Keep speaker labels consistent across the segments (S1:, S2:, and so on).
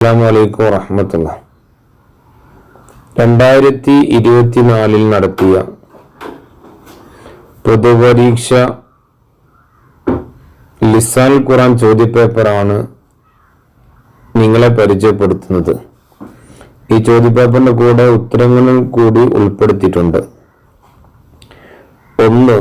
S1: അസ്സാമലൈക്കും വറഹമത്തുള്ള. രണ്ടായിരത്തി ഇരുപത്തിനാലിൽ നടത്തിയ പൊതുപരീക്ഷ ലിസാൻ ഖുറാൻ ചോദ്യപേപ്പറാണ് നിങ്ങളെ പരിചയപ്പെടുത്തുന്നത്. ഈ ചോദ്യപേപ്പറിന്റെ കൂടെ ഉത്തരങ്ങളും കൂടി ഉൾപ്പെടുത്തിയിട്ടുണ്ട്. ഒന്ന്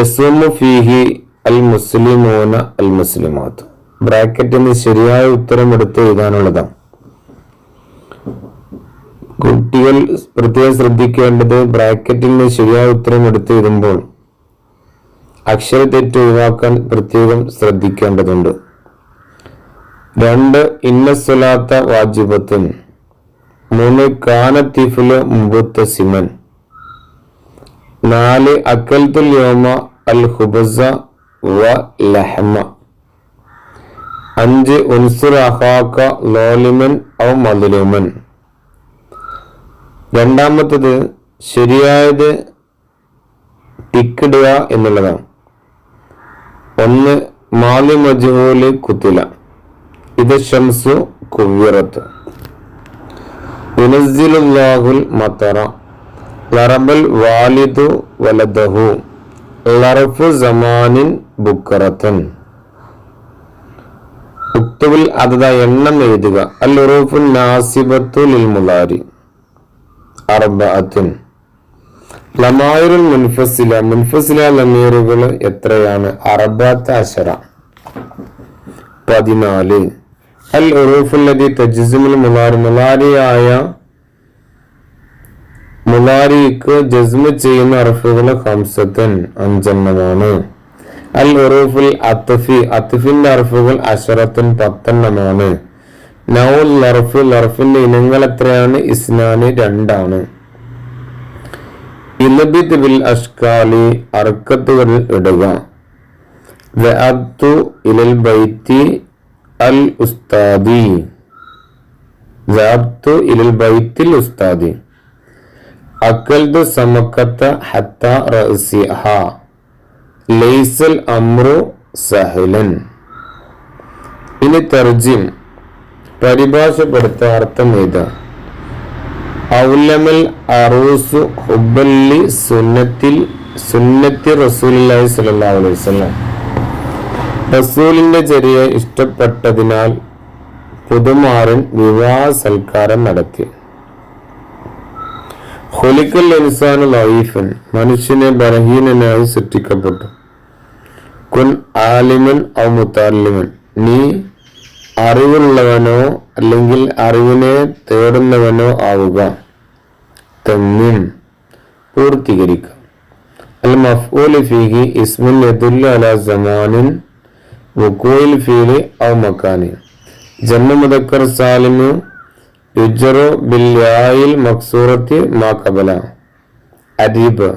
S1: യസുമു ഫീഹി അൽ മുസ്ലിമോന അൽ മുസ്ലിമാത്ത്. ബ്രാക്കറ്റിന് ശരിയായ ഉത്തരം എടുത്ത് എഴുതാനുള്ളതാണ് കുട്ടികൾ പ്രത്യേകം ശ്രദ്ധിക്കേണ്ടത് ബ്രാക്കറ്റിൽ നിന്ന് ശരിയായ ഉത്തരം എടുത്ത് എഴുതുമ്പോൾ അക്ഷരത്തെറ്റ് ഒഴിവാക്കാൻ പ്രത്യേകം ശ്രദ്ധിക്കേണ്ടതുണ്ട്. രണ്ട് ഇന്നസ്വലാത്ത വാജിബത്തുൻ. മൂന്ന് മുബത്ത സിമൻ നാല് അക്കൽത്തുൽ യോമ അൽ ഹുബസ വ ലഹമ. അഞ്ച് ഉൻസുർ ലോലിമൻ ഔ മദുലൂമൻ രണ്ടാമത്തത് ശരിയായത് ടിക്കിടുക എന്നുള്ളതാണ്. ഒന്ന് മാലി മജുഹൂൽ കുത്തില. ഇത് ഷംസു കുവ്യറത്ത് യുനസിലുല്ലാഹുൽ മത്തറ. ലറബൽ വാലിദു വലദഹു. ലറഫു സമാനിൻ ബുക്കറത്തൻ. ഉക്തുവിൽ അതത എണ്ണം എഴുതുക. അൽ ഉറൂഫുൽ നാസിബത്തു ലിൽ മുലാരി അർബഅത്തുൻ. ലമായുൽ മുൻഫസില. മുൻഫസില ലമീറുകൾ എത്രയാണ്? അറബത്ത് അശറ. പതിനാല്. അൽ ഉറൂഫുല്ലതി തജ്സിമുൽ മുലാരി മുലാരിയായ മുലാരിക്ക് ജസ്മ ചെയ്യുന്ന അറഫുകൾ ഹംസത്തൻ. അഞ്ചെണ്ണമാണ്. അൽ ഉറൂഫുൽ അത്തഫി അത്തഫിന്റെ അറഫുകൾ അഷറത്തുൻ പത്തെണ്ണമാണ്. നൗൽ ലർഫ്. ലർഫിന്റെ ഇനങ്ങൾ എത്രയാണ്? ഇസ്നാന് രണ്ടാണ്. ഇലബിത് ബിൽ അഷ്കാലി അർക്കത്തുകളിൽ ഇടുക. ഇലൽ ബൈത്തി അൽ ഉസ്താദി. ഇലൽ ബൈത്തിൽ ഉസ്താദി. അക്കൽദു സമക്കത്ത ഹത്ത റസിഹ ലൈസൽ അമ്രു സഹലൻ. ഇനി തർജിം പരിഭാഷപ്പെടുത്ത അർത്ഥം ഏതാ ഔലമൽ അറൂസു ഹുബല്ലി സുന്നത്തിൽ സുന്നത്തി റസൂലി സ്വല്ലല്ലാഹു അലൈഹി വസല്ലം. റസൂലിന്റെ ചെറിയ ഇഷ്ടപ്പെട്ടതിനാൽ പുതുമാരൻ വിവാഹ സൽക്കാരം നടത്തി. ഹൊലിക്കൽ ഇൻസാൻ ലൈഫൻ മനുഷ്യനെ ബലഹീനനായി സൃഷ്ടിക്കപ്പെട്ടു. കുൻ ആലിമൻ ഔ മുത്താലിമൻ. നീ അറിവുള്ളവനോ അല്ലെങ്കിൽ അറിവിനെ തേടുന്നവനോ ആവുക. തമ്മിൻ. പൂർത്തീകരിക്കുക അൽ മഫ്ഊലി ഫീഹി ഇസ്മുൽ അല സമാനിൻ വുക്കൂയിൽ ഫീലി ഔ മക്കാനി ജന്മ മുദക്കർ സാലിമു യുജറു ബിൽ യായിൽ മക്സൂറത്തി മാ കബല അരീബ്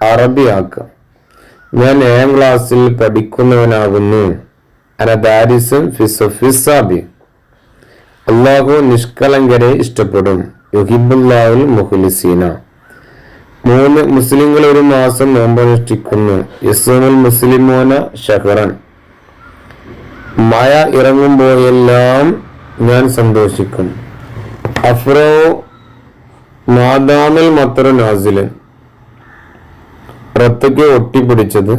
S1: അറബി ആക്ക ഞാൻ ഏഴാം ക്ലാസ്സിൽ പഠിക്കുന്നവനാകുന്നു. അനദാരിസും ഫിസാബി അള്ളാഹു നിഷ്കളങ്കരെ ഇഷ്ടപ്പെടും. യുഹിബുല്ലാഹുൽ മുഖ്ലിസീന. മൂന്ന് മുസ്ലിങ്ങൾ ഒരു മാസം നോമ്പനുഷ്ഠിക്കുന്നു യസൂമുൽ മുസ്ലിമോന ഷഹറൻ. മഴ ഇറങ്ങുമ്പോഴെല്ലാം ഞാൻ സന്തോഷിക്കും. അഫ്രോ നാദാമിൽ മത്തറ നാസിലൻ റത്തയ്ക്ക് ഒട്ടിപ്പിടിച്ചത്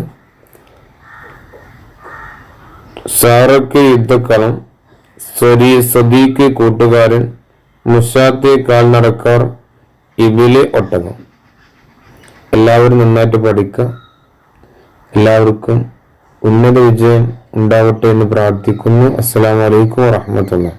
S1: സാറയ്ക്ക് യുദ്ധക്കളം സ്വരീ സദീക്ക് കൂട്ടുകാരൻ മുഷാത്തെ കാൽനടക്കാർ ഇബിലെ ഒട്ടകം. എല്ലാവരും നന്നായിട്ട് പഠിക്കുക എല്ലാവർക്കും ഉന്നത വിജയം ഉണ്ടാവട്ടെ എന്ന് പ്രാർത്ഥിക്കുന്നു. അസ്സലാമലൈക്കും വാഹമത്തുള്ള